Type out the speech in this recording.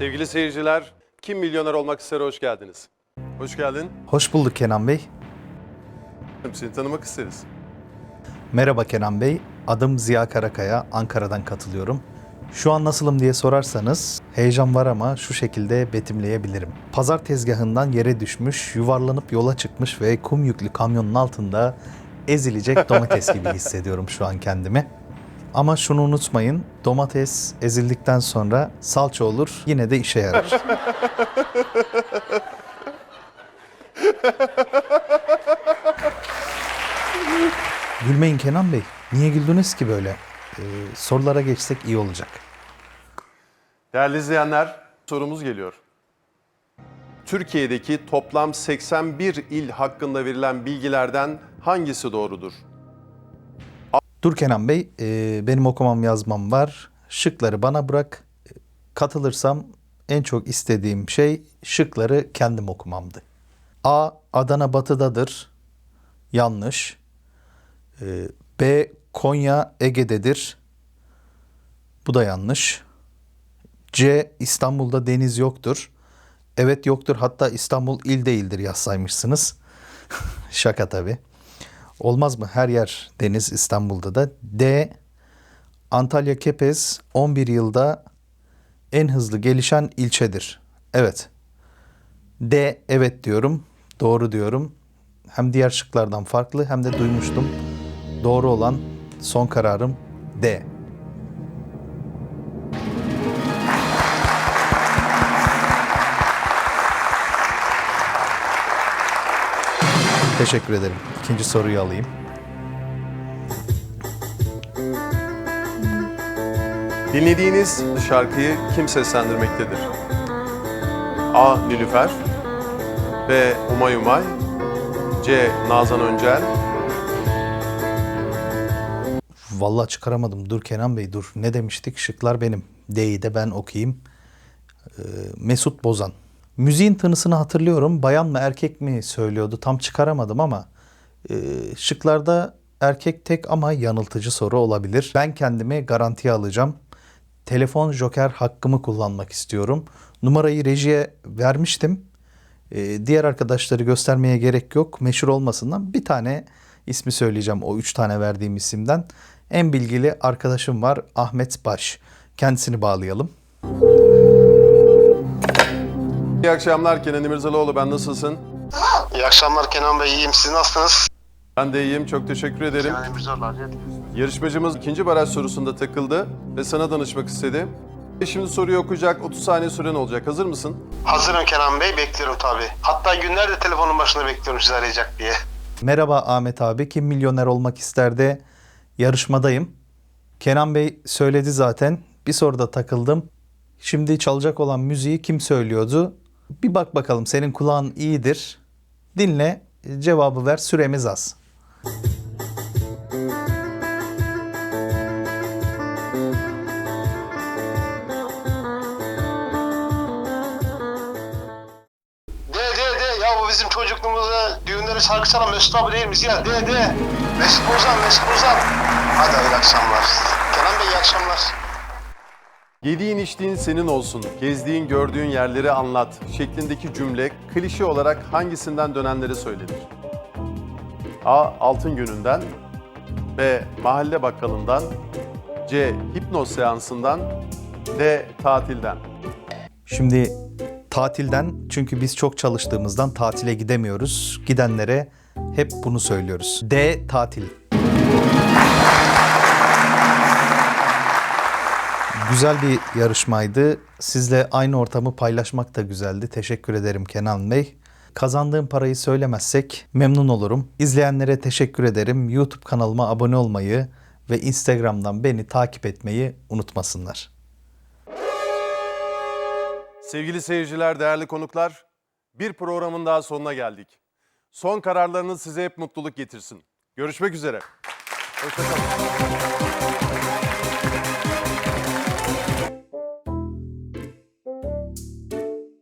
Sevgili seyirciler, Kim Milyoner Olmak ister hoş geldiniz. Hoş geldin. Hoş bulduk Kenan Bey. Seni tanımak isteriz. Merhaba Kenan Bey. Adım Ziya Karakaya. Ankara'dan katılıyorum. Şu an nasılım diye sorarsanız heyecan var ama şu şekilde betimleyebilirim. Pazar tezgahından yere düşmüş, yuvarlanıp yola çıkmış ve kum yüklü kamyonun altında ezilecek domates gibi hissediyorum şu an kendimi. Ama şunu unutmayın, domates ezildikten sonra salça olur, yine de işe yarar. Gülmeyin Kenan Bey. Niye güldünüz ki böyle? Ee, sorulara geçsek iyi olacak. Değerli izleyenler, sorumuz geliyor. Türkiye'deki toplam 81 il hakkında verilen bilgilerden hangisi doğrudur? Dur Kenan Bey, e, benim okumam yazmam var. Şıkları bana bırak. Katılırsam en çok istediğim şey şıkları kendim okumamdı. A. Adana batıdadır. Yanlış. E, B. Konya Ege'dedir. Bu da yanlış. C. İstanbul'da deniz yoktur. Evet yoktur. Hatta İstanbul il değildir yazsaymışsınız. Şaka tabii. Olmaz mı? Her yer deniz İstanbul'da da. D. Antalya Kepez 11 yılda en hızlı gelişen ilçedir. Evet. D. Evet diyorum. Doğru diyorum. Hem diğer şıklardan farklı hem de duymuştum. Doğru olan son kararım D. Teşekkür ederim. İkinci soruyu alayım. Dinlediğiniz şarkıyı kim seslendirmektedir? A. Nilüfer B. Umay Umay C. Nazan Öncel Vallahi çıkaramadım. Dur Kenan Bey dur. Ne demiştik? Şıklar benim. D'yi de ben okuyayım. Ee, Mesut Bozan. Müziğin tınısını hatırlıyorum. Bayan mı erkek mi söylüyordu? Tam çıkaramadım ama e, şıklarda erkek tek ama yanıltıcı soru olabilir. Ben kendimi garantiye alacağım. Telefon joker hakkımı kullanmak istiyorum. Numarayı rejiye vermiştim. Ee, diğer arkadaşları göstermeye gerek yok. Meşhur olmasından bir tane ismi söyleyeceğim o üç tane verdiğim isimden. En bilgili arkadaşım var Ahmet Baş. Kendisini bağlayalım. İyi akşamlar Kenan İmirzalıoğlu ben nasılsın? İyi akşamlar Kenan Bey, iyiyim. Siz nasılsınız? Ben de iyiyim çok teşekkür ederim. Kenan Emirzoğlu, Yarışmacımız ikinci baraj sorusunda takıldı ve sana danışmak istedi. E Şimdi soruyu okuyacak 30 saniye süren olacak. Hazır mısın? Hazırım Kenan Bey, bekliyorum tabii. Hatta günlerdir telefonun başında bekliyorum sizi arayacak diye. Merhaba Ahmet abi. Kim milyoner olmak ister de yarışmadayım. Kenan Bey söyledi zaten. Bir soruda takıldım. Şimdi çalacak olan müziği kim söylüyordu? Bir bak bakalım senin kulağın iyidir. Dinle cevabı ver süremiz az. Bizim çocukluğumuzda düğünlere şarkı çalan Mesut abi değil miyiz ya? De de, Mesut Bozan, Mesut Bozan. Hadi hayırlı akşamlar. Kenan Bey iyi akşamlar. Yediğin içtiğin senin olsun, gezdiğin gördüğün yerleri anlat şeklindeki cümle klişe olarak hangisinden dönenleri söylenir? A. Altın gününden B. Mahalle bakkalından C. Hipnoz seansından D. Tatilden Şimdi tatilden çünkü biz çok çalıştığımızdan tatile gidemiyoruz. Gidenlere hep bunu söylüyoruz. D tatil. Güzel bir yarışmaydı. Sizle aynı ortamı paylaşmak da güzeldi. Teşekkür ederim Kenan Bey. Kazandığım parayı söylemezsek memnun olurum. İzleyenlere teşekkür ederim. YouTube kanalıma abone olmayı ve Instagram'dan beni takip etmeyi unutmasınlar. Sevgili seyirciler, değerli konuklar, bir programın daha sonuna geldik. Son kararlarınız size hep mutluluk getirsin. Görüşmek üzere. Hoşçakalın.